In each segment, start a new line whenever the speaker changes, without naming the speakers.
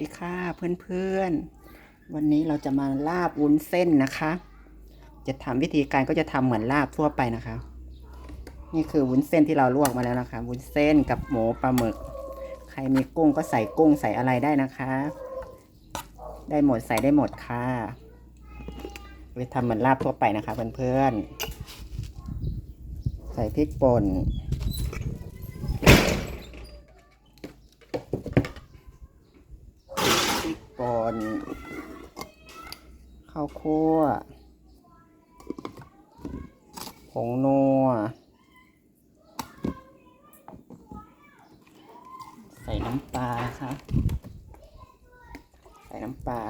ดีค่ะเพื่อนๆ วันนี้เราจะมาลาบวุ้นเส้นนะคะ จะทำวิธีการก็จะทำเหมือนลาบทั่วไปนะคะ นี่คือวุ้นเส้นที่เราลวกมาแล้วนะคะ วุ้นเส้นกับหมูปลาหมึก ใครมีกุ้งก็ใส่กุ้งใส่อะไรได้นะคะ ได้หมดใส่ได้หมดค่ะไปทำเหมือนลาบทั่วไปนะคะเพื่อนๆ ใส่พริกป่น ริกป่นข้าวคั่วผงนัว ใส่น้ำปลาครับใส่น้ำปลา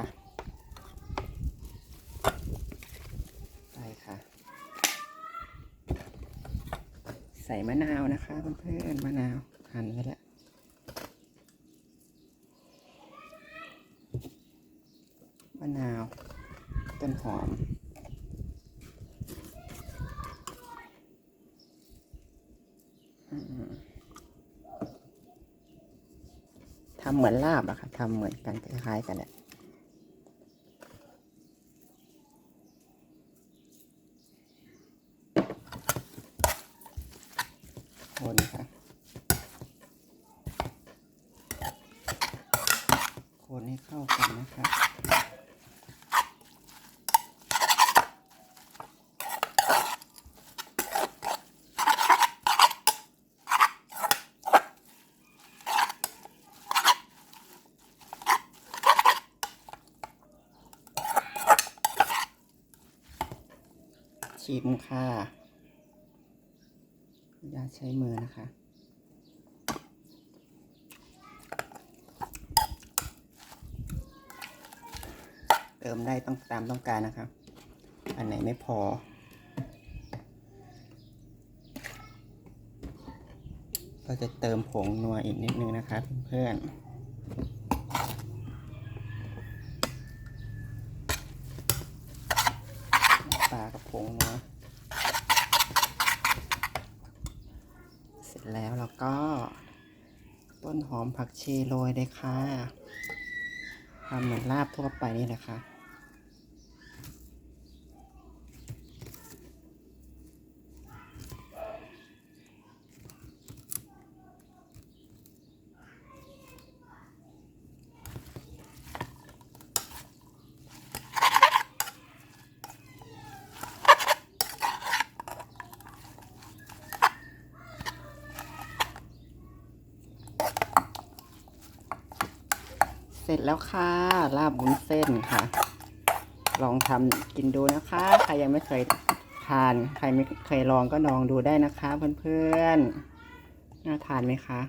ไปค่ะ ใส่มะนาวนะคะเพื่อนๆมะนาวหั่นไว้แล้ว มะนาว ต้นหอมอืมทำเหมือนลาบอะค่ะ ทำเหมือนกันคล้ายๆกันแหละคนค่ะคนให้เข้ากันนะคะ ชิมค่ะอย่าใช้มือนะคะ เติมได้ต้องตามต้องการนะครับอันไหนไม่พอ ก็จะเติมผงนัวอีกนิดนึงนะคะเพื่อนๆ ปลากระพงนะเสร็จแล้วเราก็ ต้นหอมผักชีโรยเลยค่ะทำเหมือนลาบทั่วไปนี่แหละค่ะ ร็จแล้วค่ะ ลาบวุ้นเส้นค่ะ ลองทำกินดูนะคะ ใครยังไม่เคยทาน ใครไม่เคยลองก็ลองดูได้นะคะ เพื่อนๆน่าทานไหมคะ